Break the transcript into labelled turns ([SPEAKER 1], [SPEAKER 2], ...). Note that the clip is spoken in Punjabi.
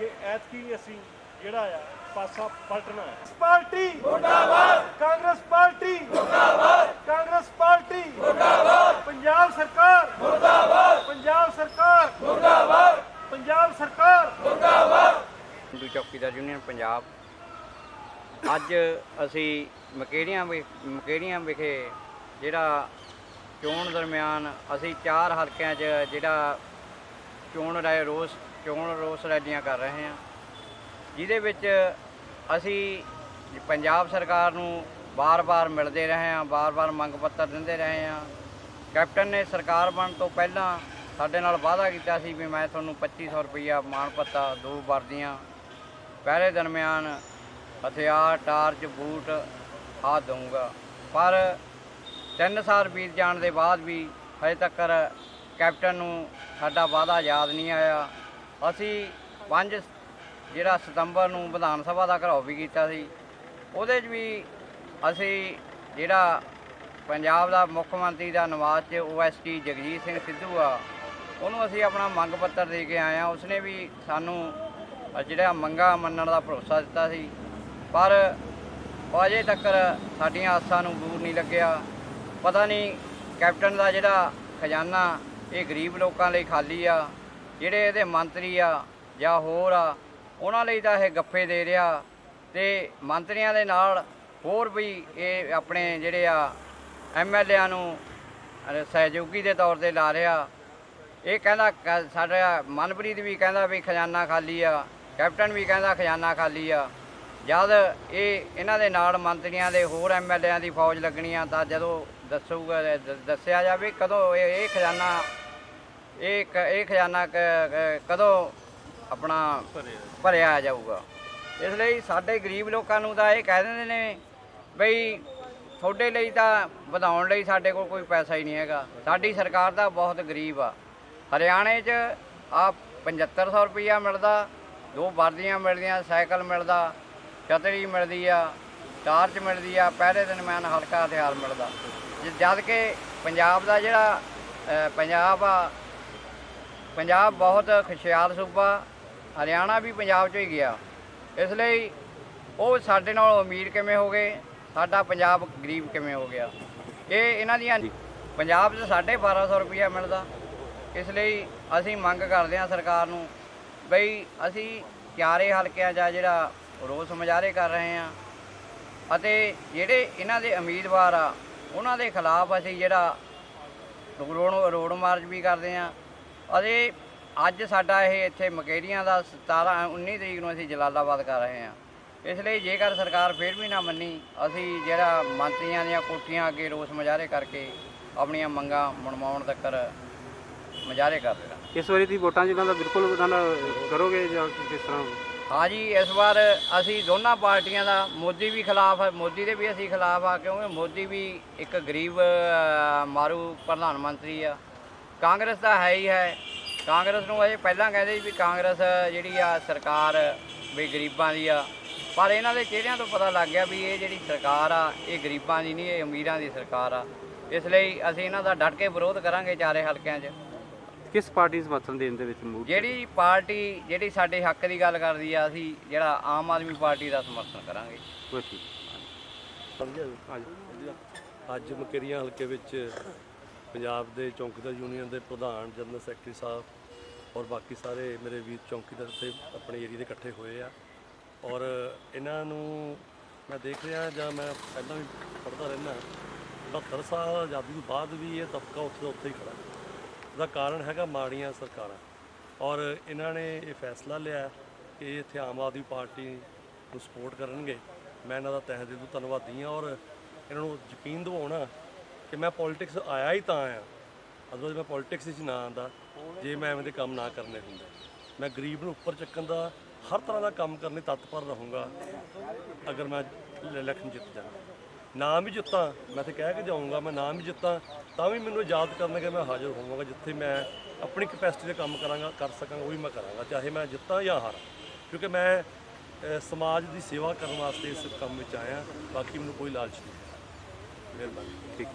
[SPEAKER 1] ਕਿ ਐਤਕੀ ਅਸੀਂ ਜਿਹੜਾ ਆ ਪਾਸਾ ਪਲਟਣਾ ਹੈ। ਪਾਰਟੀ ਮੁਰਦਾਬਾਦ। ਕਾਂਗਰਸ ਪਾਰਟੀ ਮੁਰਦਾਬਾਦ। ਕਾਂਗਰਸ ਪਾਰਟੀ ਮੁਰਦਾਬਾਦ। ਪੰਜਾਬ ਸਰਕਾਰ ਮੁਰਦਾਬਾਦ। ਪੰਜਾਬ ਸਰਕਾਰ ਮੁਰਦਾਬਾਦ। ਪੰਜਾਬ ਸਰਕਾਰ
[SPEAKER 2] ਹਿੰਦੂ ਚੌਕੀਦਾਰ ਯੂਨੀਅਨ ਪੰਜਾਬ। ਅੱਜ ਅਸੀਂ ਮਕੇਰੀਆਂ ਵਿ- ਮਕੇਰੀਆਂ ਵਿਖੇ ਜਿਹੜਾ ਚੋਣ ਦਰਮਿਆਨ ਅਸੀਂ ਚਾਰ ਹਲਕਿਆਂ 'ਚ ਜਿਹੜਾ ਚੋਣ ਰਾਏ ਰੋਸ, ਚੋਣ ਰੋਸ ਰੈਲੀਆਂ ਕਰ ਰਹੇ ਹਾਂ। ਜਿਹਦੇ ਵਿੱਚ ਅਸੀਂ ਪੰਜਾਬ ਸਰਕਾਰ ਨੂੰ ਬਾਰ-ਬਾਰ ਮਿਲਦੇ ਰਹੇ ਹਾਂ ਬਾਰ-ਬਾਰ ਮੰਗ ਪੱਤਰ ਦਿੰਦੇ ਰਹੇ ਹਾਂ। ਕੈਪਟਨ ਨੇ ਸਰਕਾਰ ਬਣਨ ਤੋਂ ਪਹਿਲਾਂ ਸਾਡੇ ਨਾਲ ਵਾਅਦਾ ਕੀਤਾ ਸੀ ਵੀ ਮੈਂ ਤੁਹਾਨੂੰ 2500 ਰੁਪਈਆ ਮਾਣ ਪੱਤਾ ਦੋ ਵਰਦੀਆਂ ਪਹਿਲੇ ਦਰਮਿਆਨ ਹਥਿਆਰ, ਟਾਰਚ, ਬੂਟ ਆ ਦਊਂਗਾ। ਪਰ ਤਿੰਨ ਸਾਲ ਬੀਤ ਜਾਣ ਦੇ ਬਾਅਦ ਵੀ ਹਜੇ ਤੱਕ ਕੈਪਟਨ ਨੂੰ ਸਾਡਾ ਵਾਅਦਾ ਯਾਦ ਨਹੀਂ ਆਇਆ। ਅਸੀਂ 5 ਜਿਹੜਾ ਸਤੰਬਰ ਨੂੰ ਵਿਧਾਨ ਸਭਾ ਦਾ ਘਰਾਓ ਵੀ ਕੀਤਾ ਸੀ। ਉਹਦੇ 'ਚ ਵੀ ਅਸੀਂ ਜਿਹੜਾ ਪੰਜਾਬ ਦਾ ਮੁੱਖ ਮੰਤਰੀ ਦਾ ਨਵਾਜ਼ 'ਚ ਓਐਸਟੀ ਜਗਜੀਤ ਸਿੰਘ ਸਿੱਧੂ ਆ, ਉਹਨੂੰ ਅਸੀਂ ਆਪਣਾ ਮੰਗ ਪੱਤਰ ਦੇ ਕੇ ਆਏ ਆ। ਉਸਨੇ ਵੀ ਸਾਨੂੰ ਜਿਹੜਾ ਮੰਗਾ ਮੰਨਣ ਦਾ ਭਰੋਸਾ ਦਿੱਤਾ ਸੀ। ਪਰ ਉਹ ਅਜੇ ਤੱਕ ਸਾਡੀਆਂ ਆਸਾਂ ਨੂੰ ਬੂਰ ਨਹੀਂ ਲੱਗਿਆ। ਪਤਾ ਨਹੀਂ ਕੈਪਟਨ ਦਾ ਜਿਹੜਾ ਖਜ਼ਾਨਾ ਇਹ ਗਰੀਬ ਲੋਕਾਂ ਲਈ ਖਾਲੀ ਆ, ਜਿਹੜੇ ਇਹਦੇ ਮੰਤਰੀ ਆ ਜਾਂ ਹੋਰ ਆ, ਉਹਨਾਂ ਲਈ ਤਾਂ ਇਹ ਗੱਫੇ ਦੇ ਰਿਹਾ ਤੇ ਮੰਤਰੀਆਂ ਦੇ ਨਾਲ ਹੋਰ ਵੀ ਇਹ ਆਪਣੇ ਜਿਹੜੇ ਆ ਐਮਐਲਏਆਂ ਨੂੰ ਸਹਿਯੋਗੀ ਦੇ ਤੌਰ ਤੇ ਲਾ ਰਿਹਾ। ਇਹ ਕਹਿੰਦਾ ਕ- ਸਾਡਾ ਮਨਪ੍ਰੀਤ ਵੀ ਕਹਿੰਦਾ ਵੀ ਖਜ਼ਾਨਾ ਖਾਲੀ ਆ, ਕੈਪਟਨ ਵੀ ਕਹਿੰਦਾ ਖਜ਼ਾਨਾ ਖਾਲੀ ਆ। ਜਦ ਇਹ ਇਹਨਾਂ ਦੇ ਨਾਲ ਮੰਤਰੀਆਂ ਦੇ ਹੋਰ ਐਮਐਲਏਆਂ ਦੀ ਫੌਜ ਲੱਗਣੀ ਆ ਤਾਂ ਜਦੋਂ ਦੱਸੂਗਾ ਦ- ਦੱਸਿਆ ਜਾਵੇ ਕਦੋਂ ਇਹ ਇਹ ਖਜ਼ਾਨਾ, ਇਹ ਕ- ਇਹ ਖਜ਼ਾਨਾ ਕ- ਕ- ਕਦੋਂ ਆਪਣਾ ਭਰਿਆ ਜਾਊਗਾ। ਇਸ ਲਈ ਸਾਡੇ ਗਰੀਬ ਲੋਕਾਂ ਨੂੰ ਤਾਂ ਇਹ ਕਹਿ ਦਿੰਦੇ ਨੇ ਬਈ ਤੁਹਾਡੇ ਲਈ ਤਾਂ ਵਧਾਉਣ ਲਈ ਸਾਡੇ ਕੋਲ ਕੋਈ ਪੈਸਾ ਹੀ ਨਹੀਂ ਹੈਗਾ। ਸਾਡੀ ਸਰਕਾਰ ਤਾਂ ਬਹੁਤ ਗਰੀਬ ਆ। ਹਰਿਆਣੇ 'ਚ ਆ 7500 ਰੁਪਈਆ ਮਿਲਦਾ, ਦੋ ਵਰਦੀਆਂ ਮਿਲਦੀਆਂ, ਸਾਈਕਲ ਮਿਲਦਾ, ਛਤਰੀ ਮਿਲਦੀ ਆ, ਟਾਰਚ ਮਿਲਦੀ ਆ, ਪਹਿਲੇ ਦਿਨ ਮੈਨ ਹਲਕਾ ਹਥਿਆਰ ਮਿਲਦਾ। ਜਦ ਕਿ ਪੰਜਾਬ ਦਾ ਜਿਹੜਾ ਪੰਜਾਬ ਆ ਪੰਜਾਬ ਬਹੁਤ ਖੁਸ਼ਹਾਲ ਸੂਬਾ ਹਰਿਆਣਾ ਵੀ ਪੰਜਾਬ 'ਚੋਂ ਹੀ ਗਿਆ। ਇਸ ਲਈ ਉਹ ਸਾਡੇ ਨਾਲ ਅਮੀਰ ਕਿਵੇਂ ਹੋ ਗਏ? ਸਾਡਾ ਪੰਜਾਬ ਗਰੀਬ ਕਿਵੇਂ ਹੋ ਗਿਆ? ਇਹ ਇਹਨਾਂ ਦੀਆਂ ਪੰਜਾਬ 'ਚ ਸਾਢੇ 1200 ਰੁਪਈਆ ਮਿਲਦਾ। ਇਸ ਲਈ ਅਸੀਂ ਮੰਗ ਕਰਦੇ ਹਾਂ ਸਰਕਾਰ ਨੂੰ ਬਈ ਅਸੀਂ ਚਾਰੇ ਹਲਕਿਆਂ ਆ ਜਿਹੜਾ ਰੋਸ ਮੁਜ਼ਾਹਰੇ ਕਰ ਰਹੇ ਹਾਂ ਅਤੇ ਜਿਹੜੇ ਇਹਨਾਂ ਦੇ ਉਮੀਦਵਾਰ ਆ ਉਹਨਾਂ ਦੇ ਖਿਲਾਫ ਅਸੀਂ ਜਿਹੜਾ ਰੋਡ ਰੋਡ ਮਾਰਚ ਵੀ ਕਰਦੇ ਹਾਂ। ਅਤੇ ਅੱਜ ਸਾਡਾ ਇਹ ਇੱਥੇ ਮਕੇਰੀਆਂ ਦਾ 17 19 ਤਰੀਕ ਨੂੰ ਅਸੀਂ ਜਲਾਲਾਬਾਦ ਕਰ ਰਹੇ ਹਾਂ। ਇਸ ਲਈ ਜੇਕਰ ਸਰਕਾਰ ਫਿਰ ਵੀ ਨਾ ਮੰਨੀ, ਅਸੀਂ ਜਿਹੜਾ ਮੰਤਰੀਆਂ ਦੀਆਂ ਕੋਠੀਆਂ ਅੱਗੇ ਰੋਸ ਮੁਜ਼ਾਹਰੇ ਕਰਕੇ ਆਪਣੀਆਂ ਮੰਗਾਂ ਮਨਵਾਉਣ ਤੱਕ ਮੁਜ਼ਾਹਰੇ ਕਰ ਦੇਣਾ
[SPEAKER 3] ਇਸ ਵਾਰੀ ਦੀ ਵੋਟਾਂ ਜਿਹਨਾਂ ਦਾ ਬਿਲਕੁਲ ਉਹਨਾਂ ਨਾਲ ਕਰੋਗੇ ਜਾਂ ਕਿਸ ਤਰ੍ਹਾਂ?
[SPEAKER 2] ਹਾਂਜੀ, ਇਸ ਵਾਰ ਅਸੀਂ ਦੋਨਾਂ ਪਾਰਟੀਆਂ ਦਾ ਮੋਦੀ ਵੀ ਖਿਲਾਫ ਹੈ ਮੋਦੀ ਦੇ ਵੀ ਅਸੀਂ ਖਿਲਾਫ ਆ, ਕਿਉਂਕਿ ਮੋਦੀ ਵੀ ਇੱਕ ਗਰੀਬ ਮਾਰੂ ਪ੍ਰਧਾਨ ਮੰਤਰੀ ਆ। ਕਾਂਗਰਸ ਤਾਂ ਹੈ ਹੀ ਹੈ। ਕਾਂਗਰਸ ਨੂੰ ਅਜੇ ਪਹਿਲਾਂ ਕਹਿੰਦੇ ਸੀ ਵੀ ਕਾਂਗਰਸ ਜਿਹੜੀ ਆ ਸਰਕਾਰ ਵੀ ਗਰੀਬਾਂ ਦੀ ਆ। ਪਰ ਇਹਨਾਂ ਦੇ ਚਿਹਰਿਆਂ ਤੋਂ ਪਤਾ ਲੱਗ ਗਿਆ ਵੀ ਇਹ ਜਿਹੜੀ ਸਰਕਾਰ ਆ, ਇਹ ਗਰੀਬਾਂ ਦੀ ਨਹੀਂ, ਇਹ ਅਮੀਰਾਂ ਦੀ ਸਰਕਾਰ ਆ। ਇਸ ਲਈ ਅਸੀਂ ਇਹਨਾਂ ਦਾ ਡਟ ਕੇ ਵਿਰੋਧ ਕਰਾਂਗੇ ਚਾਰੇ ਹਲਕਿਆਂ 'ਚ।
[SPEAKER 3] ਕਿਸ ਪਾਰਟੀ ਸਮਰਥਨ ਦੇਣ ਦੇ ਵਿੱਚ ਮੂਡ
[SPEAKER 2] ਜਿਹੜੀ ਪਾਰਟੀ ਜਿਹੜੀ ਸਾਡੇ ਹੱਕ ਦੀ ਗੱਲ ਕਰਦੀ ਆ ਅਸੀਂ ਜਿਹੜਾ ਆਮ ਆਦਮੀ ਪਾਰਟੀ ਦਾ ਸਮਰਥਨ ਕਰਾਂਗੇ।
[SPEAKER 3] ਹਾਂਜੀ
[SPEAKER 4] ਅੱਜ ਮਕੇਰੀਆਂ ਹਲਕੇ ਵਿੱਚ ਪੰਜਾਬ ਦੇ ਚੌਂਕੀਦਾਰ ਯੂਨੀਅਨ ਦੇ ਪ੍ਰਧਾਨ ਜਨਰਲ ਸੈਕਟਰੀ ਸਾਹਿਬ ਔਰ ਬਾਕੀ ਸਾਰੇ ਮੇਰੇ ਵੀਰ ਚੌਂਕੀਦਾਰ ਤੇ ਆਪਣੇ ਏਰੀਆ ਦੇ ਇਕੱਠੇ ਹੋਏ ਆ। ਔਰ ਇਹਨਾਂ ਨੂੰ ਮੈਂ ਦੇਖ ਰਿਹਾ ਜਾਂ ਮੈਂ ਪਹਿਲਾਂ ਵੀ ਪੜ੍ਹਦਾ ਰਹਿੰਦਾ 72 ਸਾਲ ਆਜ਼ਾਦੀ ਤੋਂ ਬਾਅਦ ਵੀ ਇਹ ਤਬਕਾ ਉੱਥੇ ਉੱਥੇ ਹੀ ਖੜਾ ਉਹਦਾ ਕਾਰਨ ਹੈਗਾ ਮਾੜੀਆਂ ਸਰਕਾਰਾਂ। ਔਰ ਇਹਨਾਂ ਨੇ ਇਹ ਫੈਸਲਾ ਲਿਆ ਕਿ ਇੱਥੇ ਆਮ ਆਦਮੀ ਪਾਰਟੀ ਨੂੰ ਸਪੋਰਟ ਕਰਨਗੇ। ਮੈਂ ਇਹਨਾਂ ਦਾ ਤਹਿ ਦਿਲ ਤੋਂ ਧੰਨਵਾਦੀ ਹਾਂ ਔਰ ਇਹਨਾਂ ਨੂੰ ਯਕੀਨ ਦਿਵਾਉਣਾ ਕਿ ਮੈਂ ਪੋਲਿਟਿਕਸ ਆਇਆ ਹੀ ਤਾਂ ਆਇਆ। ਅਦਰਵਾਇਜ਼ ਮੈਂ ਪੋਲਿਟਿਕਸ ਵਿੱਚ ਨਾ ਆਂਦਾ ਜੇ ਮੈਂ ਐਵੇਂ ਦੇ ਕੰਮ ਨਾ ਕਰਨੇ ਹੁੰਦੇ। ਮੈਂ ਗਰੀਬ ਨੂੰ ਉੱਪਰ ਚੱਕਣ ਦਾ ਹਰ ਤਰ੍ਹਾਂ ਦਾ ਕੰਮ ਕਰਨ ਲਈ ਤਤਪਰ ਰਹੂੰਗਾ, ਅਗਰ ਮੈਂ ਇਲੈਕਸ਼ਨ ਜਿੱਤ ਜਾਵਾਂ। ਨਾਮ ਵੀ ਜਿੱਤਾਂ, ਮੈਂ ਤੇ ਕਹਿ ਕੇ ਜਾਊਂਗਾ, ਮੈਂ ਨਾਮ ਵੀ ਜਿੱਤਾਂ ਤਾਂ ਵੀ ਮੈਨੂੰ ਯਾਦ ਕਰਨਗੇ ਮੈਂ ਹਾਜ਼ਰ ਹੋਵਾਂਗਾ, ਜਿੱਥੇ ਮੈਂ ਆਪਣੀ ਕਪੈਸਿਟੀ ਦੇ ਕੰਮ ਕਰਾਂਗਾ, ਕਰ ਸਕਾਂਗਾ, ਉਹ ਵੀ ਮੈਂ ਕਰਾਂਗਾ, ਚਾਹੇ ਮੈਂ ਜਿੱਤਾਂ ਜਾਂ ਹਾਰਾਂ। ਕਿਉਂਕਿ ਮੈਂ ਸਮਾਜ ਦੀ ਸੇਵਾ ਕਰਨ ਵਾਸਤੇ ਇਸ ਕੰਮ ਵਿੱਚ ਆਇਆ, ਬਾਕੀ ਮੈਨੂੰ ਕੋਈ ਲਾਲਚ ਨਹੀਂ ਮਿਹਰਬਾਨੀ।
[SPEAKER 3] ਠੀਕ।